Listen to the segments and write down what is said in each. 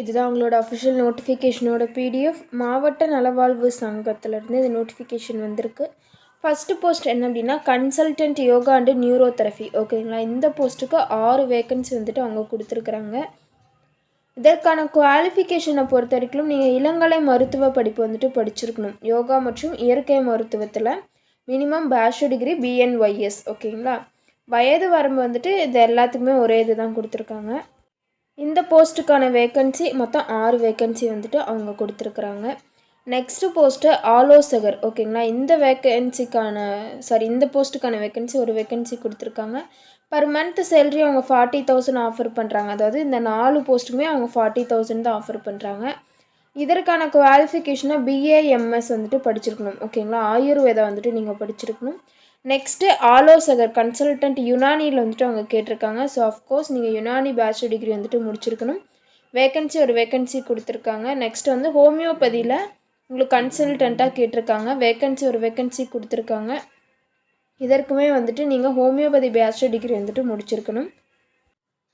இதுதான் உங்களோட official நோட்டிஃபிகேஷனோட PDF மாவட்ட நலவாழ்வு சங்கத்திலேருந்து இது நோட்டிஃபிகேஷன் வந்திருக்கு. ஃபஸ்ட்டு போஸ்ட் என்ன அப்படின்னா consultant yoga and neuro therapy ஓகேங்களா இந்த போஸ்ட்டுக்கு ஆறு வேக்கன்சி வந்துட்டு அவங்க கொடுத்துருக்குறாங்க. இதற்கான குவாலிஃபிகேஷனை பொறுத்த வரைக்கும் நீங்கள் இளங்கலை மருத்துவ படிப்பு வந்துட்டு படிச்சிருக்கணும். யோகா மற்றும் இயற்கை மருத்துவத்தில் மினிமம் பேச்சுலர் டிகிரி பிஎன்ஒய்எஸ் ஓகேங்களா வயது வரம்பு வந்துட்டு இது எல்லாத்துக்குமே ஒரே இது தான் கொடுத்துருக்காங்க. இந்த போஸ்ட்டுக்கான வேக்கன்சி மொத்தம் ஆறு வேக்கன்சி வந்துட்டு அவங்க கொடுத்துருக்குறாங்க. நெக்ஸ்ட்டு போஸ்ட்டு ஆலோசகர் ஓகேங்களா இந்த வேக்கன்சிக்கான சாரி இந்த போஸ்ட்டுக்கான வேக்கன்சி ஒரு வேக்கன்சி கொடுத்துருக்காங்க. பர் மந்த் சேலரி அவங்க ஃபார்ட்டி தௌசண்ட் ஆஃபர் பண்ணுறாங்க அதாவது இந்த நாலு போஸ்ட்டுமே அவங்க ஃபார்ட்டி தௌசண்ட் தான் ஆஃபர் பண்ணுறாங்க இதற்கான குவாலிஃபிகேஷனாக பிஏஎம்எஸ் வந்துட்டு படிச்சிருக்கணும். ஓகேங்களா ஆயுர்வேதா வந்துட்டு நீங்கள் படிச்சிருக்கணும். நெக்ஸ்ட்டு ஆலோசகர் கன்சல்டன்ட் யுனானியில் வந்துட்டு அவங்க கேட்டிருக்காங்க. ஸோ அஃப்கோர்ஸ் நீங்கள் யுனானி பேச்சுலர் டிகிரி வந்துட்டு முடிச்சிருக்கணும். வேக்கன்சி ஒரு வேக்கன்சி கொடுத்துருக்காங்க. நெக்ஸ்ட் வந்து ஹோமியோபதியில் உங்களுக்கு கன்சல்டண்ட்டாக கேட்டிருக்காங்க. வேக்கன்சி ஒரு வேக்கன்சி கொடுத்துருக்காங்க. இதற்குமே வந்துட்டு நீங்கள் ஹோமியோபதி பேச்சுலர் டிகிரி வந்துட்டு முடிச்சிருக்கணும்.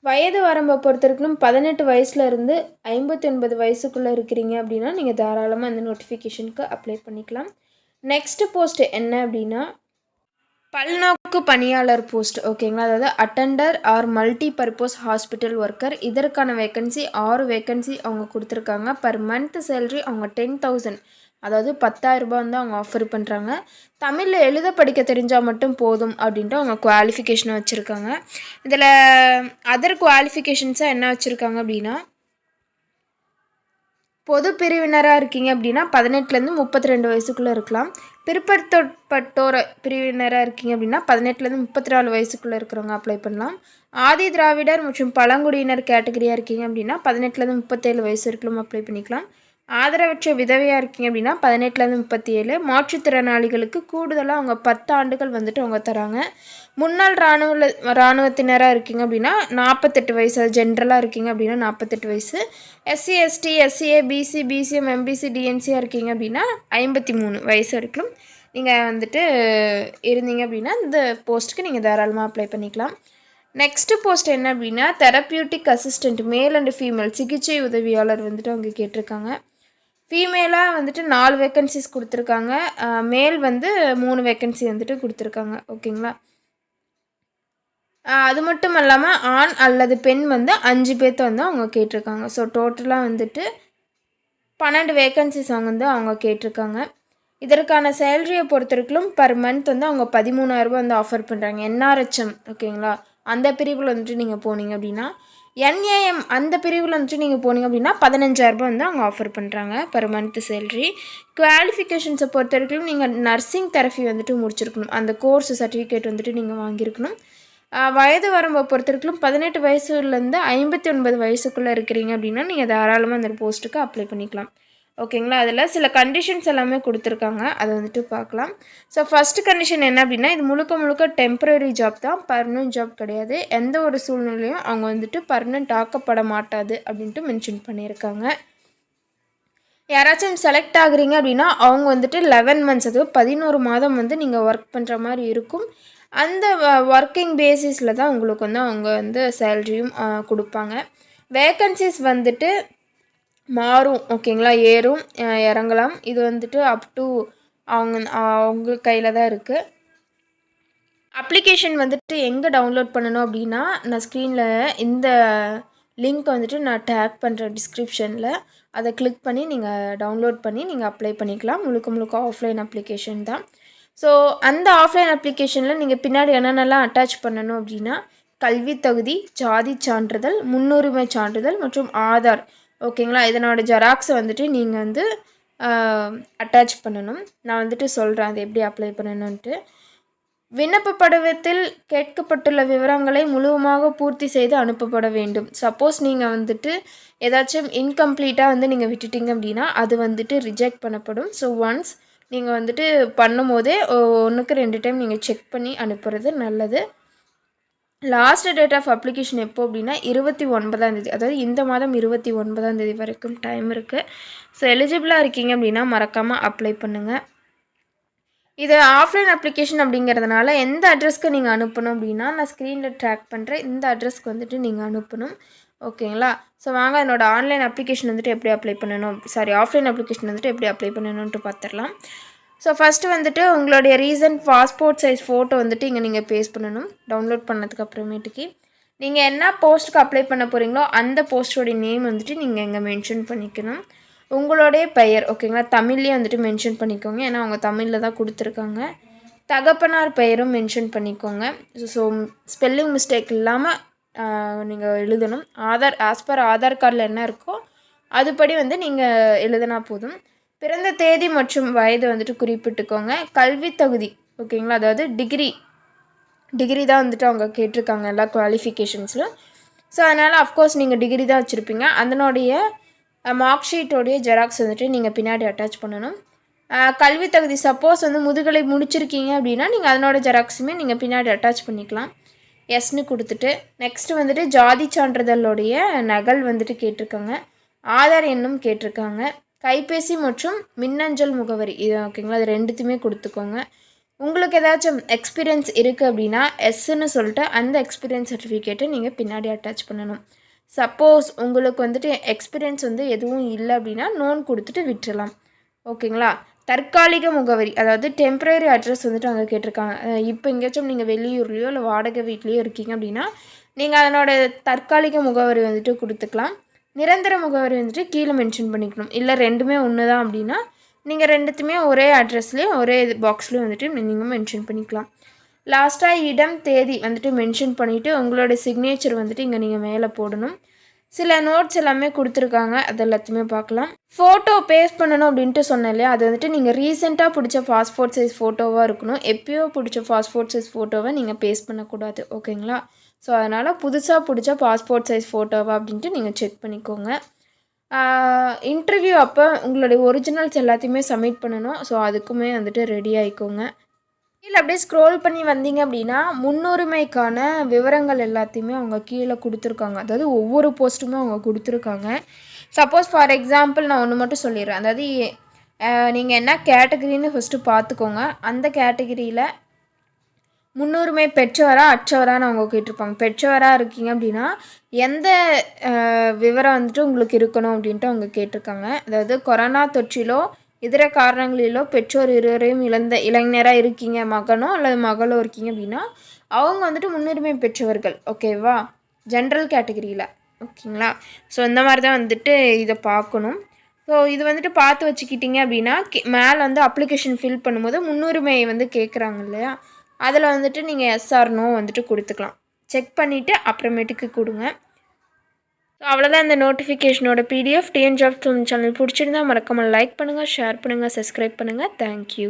வயது வரம்பை பொறுத்த வரைக்கும் பதினெட்டு வயசுல இருந்து ஐம்பத்தி ஒன்பது வயசுக்குள்ளே இருக்கிறீங்க அப்படின்னா நீங்கள் தாராளமாக அந்த நோட்டிஃபிகேஷனுக்கு அப்ளை பண்ணிக்கலாம். நெக்ஸ்ட் போஸ்ட் என்ன அப்படின்னா பல்நோக்கு பணியாளர் போஸ்ட் ஓகேங்களா? அதாவது attender or multi purpose hospital worker இதற்கான வேக்கன்சி ஆறு வேக்கன்சி அவங்க கொடுத்துருக்காங்க. பர் மந்த் சேலரி அவங்க டென் தௌசண்ட் அதாவது பத்தாயிரரூபா வந்து அவங்க ஆஃபர் பண்ணுறாங்க தமிழில் எழுத படிக்க தெரிஞ்சால் மட்டும் போதும் அப்படின்ட்டு அவங்க குவாலிஃபிகேஷனை வச்சுருக்காங்க. இதில் அதர் குவாலிஃபிகேஷன்ஸாக என்ன வச்சுருக்காங்க அப்படின்னா பொது பிரிவினராக இருக்கீங்க அப்படின்னா பதினெட்டுலேருந்து முப்பத்தி ரெண்டு வயசுக்குள்ளே இருக்கலாம். பிற்படுத்தப்பட்டோர பிரிவினராக இருக்கீங்க அப்படின்னா பதினெட்டுலேருந்து முப்பத்தி நாலு வயசுக்குள்ளே இருக்கிறவங்க அப்ளை பண்ணலாம். ஆதி திராவிடர் மற்றும் பழங்குடியினர் கேட்டகரியாக இருக்கீங்க அப்படின்னா பதினெட்டுலேருந்து முப்பத்தேழு வயசு வரைக்கும் அப்ளை பண்ணிக்கலாம். ஆதரவற்ற விதவையாக இருக்கீங்க அப்படின்னா பதினெட்டுலேருந்து முப்பத்தி ஏழு மாற்றுத்திறனாளிகளுக்கு கூடுதலாக அவங்க பத்து ஆண்டுகள் வந்துட்டு அவங்க தராங்க. முன்னாள் இராணுவ இராணுவத்தினராக இருக்கீங்க அப்படின்னா நாற்பத்தெட்டு வயசு அது ஜென்ரலாக இருக்கீங்க அப்படின்னா நாற்பத்தெட்டு வயசு. SC ST SCA BC BCM MBC டிஎன்சியாக இருக்கீங்க அப்படின்னா ஐம்பத்தி மூணு வயசு வரைக்கும் நீங்கள் வந்துட்டு இருந்தீங்க அப்படின்னா இந்த போஸ்ட்டுக்கு நீங்கள் தாராளமாக அப்ளை பண்ணிக்கலாம். நெக்ஸ்ட்டு போஸ்ட் என்ன அப்படின்னா therapeutic assistant male and female சிகிச்சை உதவியாளர் வந்துட்டு அவங்க கேட்டிருக்காங்க. ஃபீமேலாக வந்துட்டு நாலு வேக்கன்சிஸ் கொடுத்துருக்காங்க. மேல் வந்து மூணு வேக்கன்சி வந்துட்டு கொடுத்துருக்காங்க. ஓகேங்களா? அது மட்டும் இல்லாமல் ஆண் அல்லது பெண் வந்து அஞ்சு பேர்த்த வந்து அவங்க கேட்டிருக்காங்க. ஸோ டோட்டலாக வந்துட்டு பன்னெண்டு வேக்கன்சிஸ் அவங்க வந்து அவங்க கேட்டிருக்காங்க. இதற்கான சேலரியை பொறுத்தவரைக்கும் பர் மந்த் வந்து அவங்க பதிமூணாயிரரூபா வந்து ஆஃபர் பண்ணுறாங்க என்ஆர்ஹெச்எம் ஓகேங்களா? அந்த பிரிவில் வந்துட்டு நீங்கள் போனீங்க அப்படின்னா என்ஏஎம் அந்த பிரிவில் வந்துட்டு நீங்கள் போனீங்க அப்படின்னா பதினஞ்சாயிரரூபா வந்து அவங்க ஆஃபர் பண்ணுறாங்க பர் மந்த் சேல்ரி குவாலிஃபிகேஷன்ஸை பொறுத்த வரைக்கும் நீங்கள் நர்சிங் தெரப்பி வந்துட்டு முடிச்சிருக்கணும். அந்த கோர்ஸ் சர்டிஃபிகேட் வந்துட்டு நீங்கள் வாங்கியிருக்கணும். வயது வரம்பை பொறுத்த வரைக்கும் பதினெட்டு வயசுலேருந்து ஐம்பத்தி ஒன்பது வயசுக்குள்ளே இருக்கிறீங்க அப்படின்னா நீங்கள் தாராளமாக அந்த போஸ்ட்டுக்கு அப்ளை பண்ணிக்கலாம். ஓகேங்களா? அதில் சில கண்டிஷன்ஸ் எல்லாமே கொடுத்துருக்காங்க. அதை வந்துட்டு பார்க்கலாம் ஸோ ஃபஸ்ட்டு கண்டிஷன் என்ன அப்படின்னா இது முழுக்க முழுக்க டெம்பரரி ஜாப் தான். பர்மனன்ட் ஜாப் கிடையாது. எந்த ஒரு சூழ்நிலையும் அவங்க வந்துட்டு பர்மனன்ட் ஆக்கப்பட மாட்டாது அப்படின்ட்டு மென்ஷன் பண்ணியிருக்காங்க. யாராச்சும் செலக்ட் ஆகுறீங்க அப்படின்னா அவங்க வந்துட்டு லெவன் மந்த்ஸ் அது பதினோரு மாதம் வந்து நீங்கள் ஒர்க் பண்ணுற மாதிரி இருக்கும். அந்த ஒர்க்கிங் பேசிஸில் தான் உங்களுக்கு வந்து அவங்க வந்து சேல்ரியும் கொடுப்பாங்க. வேக்கன்சிஸ் வந்துட்டு மாறும் ஓகேங்களா ஏறும் இறங்கலாம். இது வந்துட்டு அப் டு அவங்க அவங்க கையில் தான் இருக்குது அப்ளிகேஷன் வந்துட்டு எங்கே டவுன்லோட் பண்ணணும் அப்படின்னா நான் ஸ்க்ரீனில் இந்த லிங்க் வந்துட்டு நான் டேக் பண்ணுறேன் டிஸ்கிரிப்ஷனில் அதை கிளிக் பண்ணி நீங்கள் டவுன்லோட் பண்ணி நீங்கள் அப்ளை பண்ணிக்கலாம். முழுக்க முழுக்க ஆஃப்லைன் அப்ளிகேஷன் தான். ஸோ அந்த ஆஃப்லைன் அப்ளிகேஷனில் நீங்கள் பின்னாடி என்னென்னலாம் அட்டாச் பண்ணணும் அப்படின்னா கல்வி தகுதி ஜாதி சான்றிதழ் முன்னுரிமை சான்றிதழ் மற்றும் ஆதார். ஓகேங்களா? இதனோட ஜெராக்ஸை வந்துட்டு நீங்கள் வந்து அட்டாச் பண்ணணும். நான் வந்துட்டு சொல்கிறேன் அது எப்படி அப்ளை பண்ணணுன்ட்டு விண்ணப்ப படிவத்தில் கேட்கப்பட்டுள்ள விவரங்களை முழுவதுமாக பூர்த்தி செய்து அனுப்பப்பட வேண்டும். சப்போஸ் நீங்கள் வந்துட்டு ஏதாச்சும் இன்கம்ப்ளீட்டாக வந்து நீங்கள் விட்டுட்டீங்க அப்படின்னா அது வந்துட்டு ரிஜெக்ட் பண்ணப்படும். ஸோ ஒன்ஸ் நீங்கள் வந்துட்டு பண்ணும் போதே ஒன்றுக்கு ரெண்டு டைம் நீங்கள் செக் பண்ணி அனுப்புறது நல்லது. லாஸ்ட் டேட் ஆஃப் அப்ளிகேஷன் எப்போ அப்படின்னா இருபத்தி ஒன்பதாம் தேதி அதாவது இந்த மாதம் இருபத்தி ஒன்பதாம் தேதி வரைக்கும் டைம் இருக்குது ஸோ எலிஜிபிளாக இருக்கீங்க அப்படின்னா மறக்காமல் அப்ளை பண்ணுங்கள் இது ஆஃப்லைன் அப்ளிகேஷன் அப்படிங்கிறதுனால எந்த அட்ரஸ்க்கு நீங்கள் அனுப்பணும் அப்படின்னா நான் ஸ்க்ரீனில் ட்ராக் பண்ணுறேன் இந்த அட்ரஸ்க்கு வந்துட்டு நீங்கள் அனுப்பணும். ஓகேங்களா ஸோ வாங்க என்னோடய ஆன்லைன் அப்ளிகேஷன் வந்துட்டு எப்படி அப்ளை பண்ணணும்? சாரி ஆஃப்லைன் அப்ளிகேஷன் வந்துட்டு எப்படி அப்ளை பண்ணணுன்ட்டு பார்த்துடலாம் ஸோ ஃபஸ்ட்டு வந்துட்டு உங்களுடைய ரீசன்ட் பாஸ்போர்ட் சைஸ் ஃபோட்டோ வந்துட்டு இங்கே நீங்கள் பேஸ்ட் பண்ணணும். டவுன்லோட் பண்ணதுக்கு அப்புறமேட்டுக்கு. நீங்கள் என்ன போஸ்ட்டுக்கு அப்ளை பண்ண போகிறீங்களோ அந்த போஸ்ட்டோடைய நேம் வந்துட்டு நீங்கள் இங்கே மென்ஷன் பண்ணிக்கணும். உங்களுடைய பெயர் ஓகேங்களா தமிழ்லேயே வந்துட்டு மென்ஷன் பண்ணிக்கோங்க. ஏன்னா அவங்க தமிழில் தான் கொடுத்துருக்காங்க. தகப்பனார் பெயரும் மென்ஷன் பண்ணிக்கோங்க. ஸோ ஸ்பெல்லிங் மிஸ்டேக் இல்லாமல் நீங்கள் எழுதணும். ஆதார் ஆஸ் பர் ஆதார் கார்டில் என்ன இருக்கோ அதுபடி வந்து நீங்கள் எழுதினா போதும். பிறந்த தேதி மற்றும் வயது வந்துட்டு குறிப்பிட்டுக்கோங்க. கல்வி தகுதி ஓகேங்களா? அதாவது டிகிரி டிகிரி தான் வந்துட்டு அவங்க கேட்டிருக்காங்க எல்லா குவாலிஃபிகேஷன்ஸில் ஸோ அதனால் அஃப்கோர்ஸ் நீங்கள் டிகிரி தான் வச்சுருப்பீங்க. அதனுடைய மார்க் ஷீட்டோடைய ஜெராக்ஸ் வந்துட்டு நீங்கள் பின்னாடி அட்டாச் பண்ணணும். கல்வி தகுதி சப்போஸ் வந்து முதுகலை முடிச்சிருக்கீங்க அப்படின்னா நீங்கள் அதனோட ஜெராக்ஸுமே நீங்கள் பின்னாடி அட்டாச் பண்ணிக்கலாம். எஸ்னு கொடுத்துட்டு நெக்ஸ்ட்டு வந்துட்டு ஜாதி சான்றிதழோடைய நகல் வந்துட்டு கேட்டிருக்காங்க. ஆதார் எண்ணும் கேட்டிருக்காங்க. கைபேசி மற்றும் மின்னஞ்சல் முகவரி. இது ஓகேங்களா? அது ரெண்டுத்தையுமே கொடுத்துக்கோங்க. உங்களுக்கு ஏதாச்சும் எக்ஸ்பீரியன்ஸ் இருக்குது அப்படின்னா எஸ்ன்னு சொல்லிட்டு அந்த எக்ஸ்பீரியன்ஸ் சர்டிஃபிகேட்டை நீங்கள் பின்னாடி அட்டாச் பண்ணணும். சப்போஸ் உங்களுக்கு வந்துட்டு எக்ஸ்பீரியன்ஸ் வந்து எதுவும் இல்லை அப்படின்னா நோன் கொடுத்துட்டு விட்டுறலாம். ஓகேங்களா? தற்காலிக முகவரி அதாவது டெம்பரரி அட்ரஸ் வந்துட்டு அங்கே கேட்டிருக்காங்க. இப்போ எங்கேயாச்சும் நீங்கள் வெளியூர்லேயோ இல்லை வாடகை வீட்லேயோ இருக்கீங்க அப்படின்னா நீங்கள் அதனோட தற்காலிக முகவரி வந்துட்டு கொடுத்துக்கலாம். நிரந்தர முகவரி வந்துட்டு கீழே மென்ஷன் பண்ணிக்கணும். இல்லை ரெண்டுமே ஒன்று தான் அப்படின்னா நீங்கள் ரெண்டுத்துமே ஒரே அட்ரஸ்லேயும் ஒரே இது பாக்ஸ்லேயும் வந்துட்டு நீங்கள் மென்ஷன் பண்ணிக்கலாம். லாஸ்ட்டாக இடம் தேதி வந்துட்டு மென்ஷன் பண்ணிவிட்டு உங்களோட சிக்னேச்சர் வந்துட்டு இங்கே நீங்கள் மேலே போடணும். சில நோட்ஸ் எல்லாமே கொடுத்துருக்காங்க. அது எல்லாத்தையுமே பார்க்கலாம். ஃபோட்டோ பேஸ்ட் பண்ணணும் அப்படின்ட்டு சொன்னேன் இல்லையா? அது வந்துட்டு நீங்கள் ரீசெண்டாக பிடிச்ச பாஸ்போர்ட் சைஸ் ஃபோட்டோவாக இருக்கணும். எப்பயோ பிடிச்ச பாஸ்போர்ட் சைஸ் ஃபோட்டோவை நீங்கள் பேஸ்ட் பண்ணக்கூடாது. ஓகேங்களா ஸோ அதனால் புதுசாக பிடிச்ச பாஸ்போர்ட் சைஸ் ஃபோட்டோவா அப்படின்ட்டு நீங்கள் செக் பண்ணிக்கோங்க. இன்டர்வியூ அப்போ உங்களுடைய ஒரிஜினல்ஸ் எல்லாத்தையுமே சப்மிட் பண்ணணும். ஸோ அதுக்குமே வந்துட்டு ரெடி ஆகிக்கோங்க கீழே அப்படியே ஸ்க்ரோல் பண்ணி வந்தீங்க அப்படின்னா முன்னுரிமைக்கான விவரங்கள் எல்லாத்தையுமே அவங்க கீழே கொடுத்துருக்காங்க. அதாவது ஒவ்வொரு போஸ்ட்டுமே அவங்க கொடுத்துருக்காங்க. சப்போஸ் ஃபார் எக்ஸாம்பிள் நான் ஒன்று மட்டும் சொல்லிடுறேன். அதாவது நீங்கள் என்ன கேட்டகரின்னு ஃபஸ்ட்டு பார்த்துக்கோங்க. அந்த கேட்டகரியில் முன்னுரிமை பெற்றவரா அற்றவரான்னு அவங்க கேட்டிருப்பாங்க. பெற்றவராக இருக்கீங்க அப்படின்னா எந்த விவரம் வந்துட்டு உங்களுக்கு இருக்கணும் அப்படின்ட்டு அவங்க கேட்டிருக்காங்க. அதாவது கொரோனா தொற்றிலோ இதர காரணங்களிலோ பெற்றோர் இருவரையும் இழந்த இளைஞராக இருக்கீங்க மகனோ அல்லது மகளோ இருக்கீங்க அப்படின்னா அவங்க வந்துட்டு முன்னுரிமை பெற்றவர்கள். ஓகேவா ஜென்ரல் கேட்டகரியில் ஓகேங்களா ஸோ இந்த மாதிரி தான் வந்துட்டு இதை பார்க்கணும். ஸோ இது வந்துட்டு பார்த்து வச்சுக்கிட்டீங்க அப்படின்னா மேலே வந்து அப்ளிகேஷன் ஃபில் பண்ணும்போது முன்னுரிமை வந்து கேட்குறாங்க இல்லையா? அதில் வந்துட்டு நீங்கள் எஸ்ஆர்னோ வந்துட்டு கொடுத்துக்கலாம். செக் பண்ணிவிட்டு அப்புறமேட்டுக்கு கொடுங்க. ஸோ அவ்வளோதான் இந்த நோட்டிஃபிகேஷனோட பிடிஎஃப் டிஎன் ஜாப் சேனல் பிடிச்சிருந்தா மறக்காமல் லைக் பண்ணுங்கள் ஷேர் பண்ணுங்கள் சப்ஸ்கிரைப் பண்ணுங்கள் தேங்க்யூ